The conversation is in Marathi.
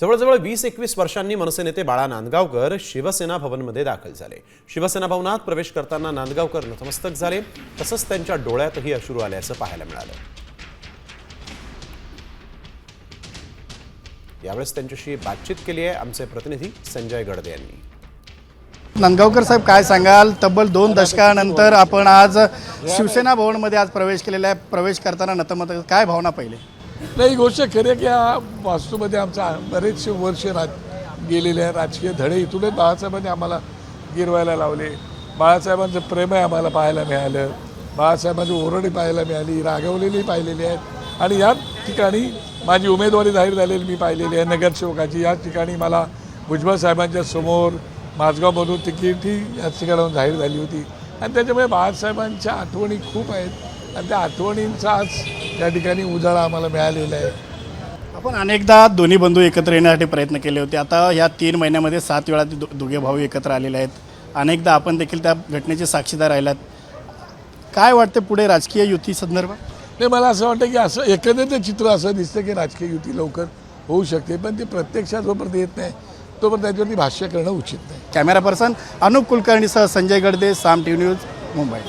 जवळजवळ वीस एकवीस वर्षांनी मनसे नेते बाळा नांदगावकर शिवसेना भवनमध्ये दाखल झाले. शिवसेना भवनात प्रवेश करताना नांदगावकर नतमस्तक झाले. तसंच त्यांच्या डोळ्यातही अश्रू आल्याचं पाहायला मिळालं. यावेळेस त्यांच्याशी बातचीत केली आहे आमचे प्रतिनिधी संजय गडदे यांनी. नंदगावकर साहेब काय सांगाल? तब्बल दोन दशकानंतर आपण आज शिवसेना भवनमध्ये आज प्रवेश केलेला आहे. प्रवेश करताना नतमत काय भावना पहिले? नाही गोष्ट खरे की या वास्तूमध्ये आमचा बरेचसे वर्ष राज गेलेले आहे. राजकीय धडे इथूनच बाळासाहेबांनी आम्हाला गिरवायला लावले. बाळासाहेबांचं प्रेम आहे आम्हाला पाहायला मिळालं. बाळासाहेबांची ओरडी पाहायला मिळाली रागवलेली पाहिलेली आहेत. आणि याच ठिकाणी माझी उमेदवारी जाहीर झालेली मी पाहिलेली आहे नगरसेवकाची. याच ठिकाणी मला भुजबळ साहेबांच्या समोर माझगावमधून तिकीटही या ठिकाणाहून जाहीर झाली होती. आणि त्याच्यामुळे बाळासाहेबांच्या आठवणी खूप आहेत. आणि त्या आठवणींचा आज या ठिकाणी उजाळा आम्हाला मिळालेला आहे. आपण अनेकदा दोन्ही बंधू एकत्र येण्यासाठी प्रयत्न केले होते. आता ह्या तीन महिन्यामध्ये सात वेळा ते दो- दोघे भाऊ एकत्र आलेले आहेत. अनेकदा आपण देखील त्या घटनेचे साक्षीदार राहिलात. काय वाटतं पुढे राजकीय युती संदर्भात? नाही मला असं वाटतं की असं एकंदरीत चित्र असं दिसतं की राजकीय युती लवकर होऊ शकते पण ती प्रत्यक्षात जोपर्यंत येत नाही तोपर्यंत त्याच्यावरती भाष्य करणं उचित नाही. कॅमेरा पर्सन अनुप कुलकर्णीसह संजय गडदे साम टी न्यूज मुंबई.